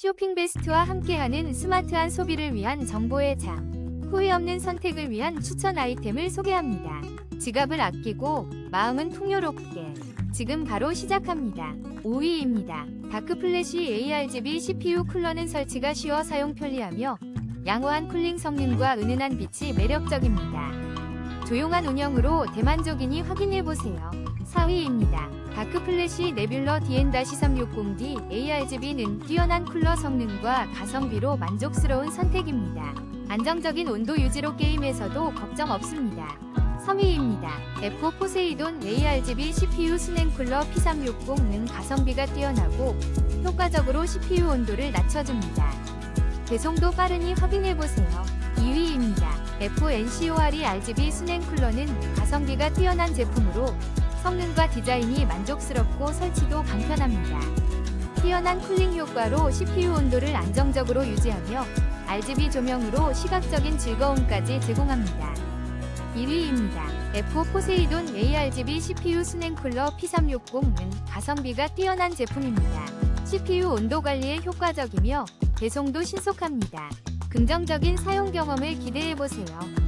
쇼핑 베스트와 함께하는 스마트한 소비를 위한 정보의 장. 후회 없는 선택을 위한 추천 아이템을 소개합니다. 지갑을 아끼고 마음은 풍요롭게. 지금 바로 시작합니다. 5위입니다. 다크플래시 ARGB CPU 쿨러는 설치가 쉬워 사용 편리하며 양호한 쿨링 성능과 은은한 빛이 매력적입니다. 조용한 운영으로 대만족이니 확인해보세요. 4위입니다. 다크플래시 네뷸러 DN-360D ARGB는 뛰어난 쿨러 성능과 가성비로 만족스러운 선택입니다. 안정적인 온도 유지로 게임에서도 걱정 없습니다. 3위입니다. F4 포세이돈 ARGB CPU 수냉 쿨러 P360는 가성비가 뛰어나고 효과적으로 CPU 온도를 낮춰줍니다. 배송도 빠르니 확인해보세요. 2위입니다. FNCORE RGB 수냉 쿨러는 가성비가 뛰어난 제품으로 성능과 디자인이 만족스럽고 설치도 간편합니다. 뛰어난 쿨링 효과로 CPU 온도를 안정적으로 유지하며 RGB 조명으로 시각적인 즐거움까지 제공합니다. 1위입니다. F4 포세이돈 ARGB CPU 수냉 쿨러 P360는 가성비가 뛰어난 제품입니다. CPU 온도 관리에 효과적이며 배송도 신속합니다. 긍정적인 사용 경험을 기대해보세요.